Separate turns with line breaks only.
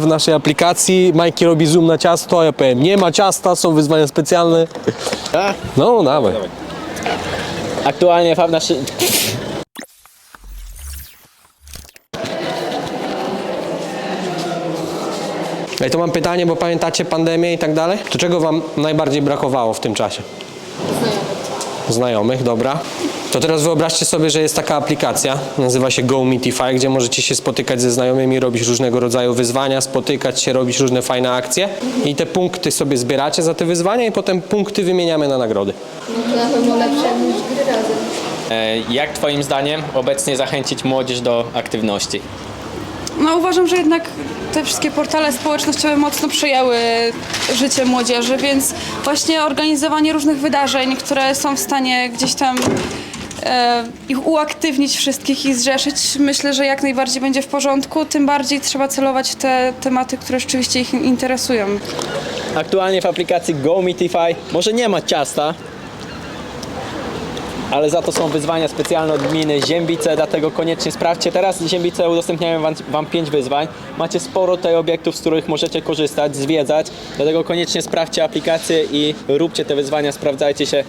w naszej aplikacji. Majki robi zoom na ciasto, a ja powiem, nie ma ciasta, są wyzwania specjalne.
Tak?
No, dawaj.
Aktualnie w naszym...
Ej, to mam pytanie, bo pamiętacie pandemię i tak dalej? To czego wam najbardziej brakowało w tym czasie? Znajomych, dobra. To teraz wyobraźcie sobie, że jest taka aplikacja, nazywa się GoMeetify, gdzie możecie się spotykać ze znajomymi, robić różnego rodzaju wyzwania, spotykać się, robić różne fajne akcje i te punkty sobie zbieracie za te wyzwania i potem punkty wymieniamy na nagrody.
Na pewno lepsze niż gry razem.
E, Jak twoim zdaniem obecnie zachęcić młodzież do aktywności?
No uważam, że jednak te wszystkie portale społecznościowe mocno przejęły życie młodzieży, więc właśnie organizowanie różnych wydarzeń, które są w stanie gdzieś tam ich uaktywnić wszystkich i zrzeszyć, myślę, że jak najbardziej będzie w porządku. Tym bardziej trzeba celować te tematy, które rzeczywiście ich interesują.
Aktualnie w aplikacji GoMeetify może nie ma ciasta, ale za to są wyzwania specjalne od gminy Ziębice, dlatego koniecznie sprawdźcie. Teraz Ziębice udostępniają wam, wam 5 wyzwań. Macie sporo tutaj obiektów, z których możecie korzystać, zwiedzać, dlatego koniecznie sprawdźcie aplikację i róbcie te wyzwania, sprawdzajcie się.